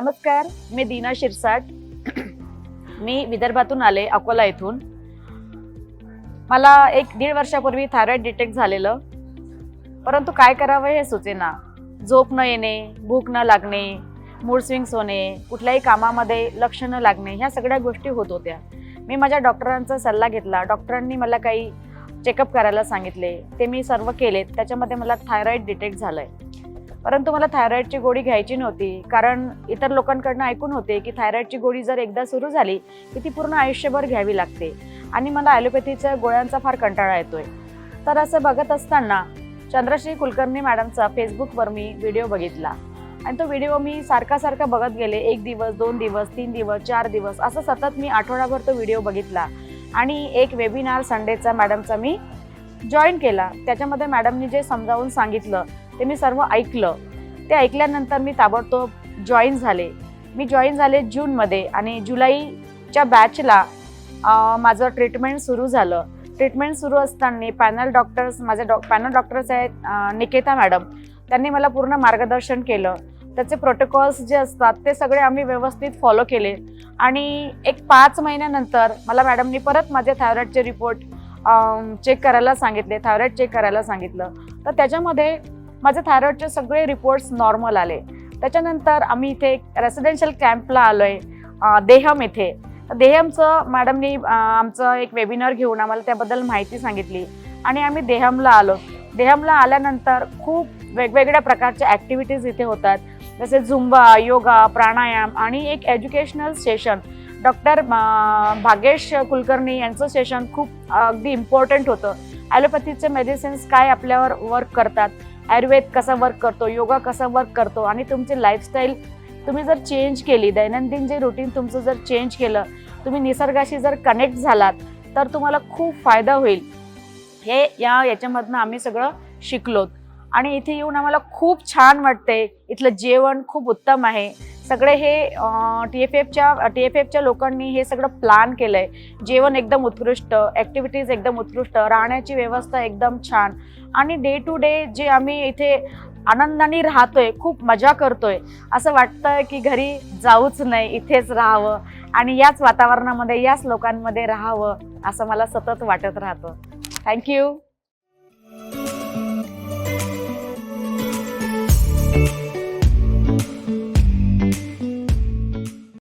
नमस्कार मी दीना शिरसाट. मी विदर्भातून आले अकोला येथून. मला एक दीड वर्षापूर्वी थायरॉइड डिटेक्ट झालेलं. परंतु काय करावं हे सुचेना. झोप न येणे भूक न लागणे मूड स्विंग्स होणे कुठल्याही कामामध्ये लक्ष न लागणे ह्या सगळ्या गोष्टी होत होत्या. मी माझ्या डॉक्टरांचा सल्ला घेतला. डॉक्टरांनी मला काही चेकअप करायला सांगितले. ते मी सर्व केलेत. त्याच्यामध्ये मला थायरॉईड डिटेक्ट झालं आहे परंतु मला थायरॉईडची गोळी घ्यायची नव्हती. कारण इतर लोकांकडनं ऐकून होते की थायरॉईडची गोळी जर एकदा सुरू झाली की ती पूर्ण आयुष्यभर घ्यावी लागते. आणि मला ॲलोपॅथीच्या गोळ्यांचा फार कंटाळा येतोय. तर असं बघत असताना चंद्रश्री कुलकर्णी मॅडमचा फेसबुकवर मी व्हिडिओ बघितला. आणि तो व्हिडिओ मी सारखा सारखा बघत गेले. एक दिवस दोन दिवस तीन दिवस चार दिवस असं सतत मी आठवडाभर तो व्हिडिओ बघितला. आणि एक वेबिनार संडेचा मॅडमचा मी जॉईन केला. त्याच्यामध्ये मॅडमनी जे समजावून सांगितलं ते मी सर्व ऐकलं. ते ऐकल्यानंतर मी ताबडतोब जॉईन झाले. मी जॉईन झाले जूनमध्ये आणि जुलैच्या बॅचला माझं ट्रीटमेंट सुरू झालं. ट्रीटमेंट सुरू असताना पॅनल डॉक्टर्स माझे डॉ पॅनल डॉक्टर्स आहेत निकेता मॅडम. त्यांनी मला पूर्ण मार्गदर्शन केलं. त्याचे प्रोटोकॉल्स जे असतात ते सगळे आम्ही व्यवस्थित फॉलो केले. आणि एक पाच महिन्यानंतर मला मॅडमनी परत माझे थायरॉईडचे रिपोर्ट चेक करायला सांगितले थायरॉईड चेक करायला सांगितलं. तर त्याच्यामध्ये माझे थायरॉइडचे सगळे रिपोर्ट्स नॉर्मल आले. त्याच्यानंतर आम्ही इथे एक रेसिडेन्शियल कॅम्पला आलो आहे देहम इथे तर देहमचं मॅडमनी आमचं एक वेबिनार घेऊन आम्हाला त्याबद्दल माहिती सांगितली. आणि आम्ही देहमला आलो. देहमला आल्यानंतर खूप वेगवेगळ्या प्रकारच्या ॲक्टिव्हिटीज इथे होतात. जसे झुंबा योगा प्राणायाम आणि एक educational session doctor Bhagesh Kulkarni यांचं सेशन खूप अगदी इम्पॉर्टंट होतं. ॲलोपॅथीचे मेडिसिन्स काय आपल्यावर वर्क करतात? आयुर्वेद कसा वर्क करतो योगा कसा वर्क करतो आणि तुमची लाईफस्टाईल तुम्ही जर चेंज केली दैनंदिन जे रुटीन तुमचं जर चेंज केलं तुम्ही निसर्गाशी जर कनेक्ट झालात तर तुम्हाला खूप फायदा होईल. हे या याच्यामधनं आम्ही सगळं शिकलोत. आणि इथे येऊन आम्हाला खूप छान वाटते. इथलं जेवण खूप उत्तम आहे. सगळे हे टी एफ एफच्या टी एफ एफच्या लोकांनी हे सगळं प्लॅन केलं आहे जेवण एकदम उत्कृष्ट ॲक्टिव्हिटीज एकदम उत्कृष्ट राहण्याची व्यवस्था एकदम छान. आणि डे टू डे जे आम्ही इथे आनंदाने राहतोय खूप मजा करतोय असं वाटतंय की घरी जाऊच नाही इथेच राहावं आणि याच वातावरणामध्ये याच लोकांमध्ये राहावं असं मला सतत वाटत राहतं. थँक्यू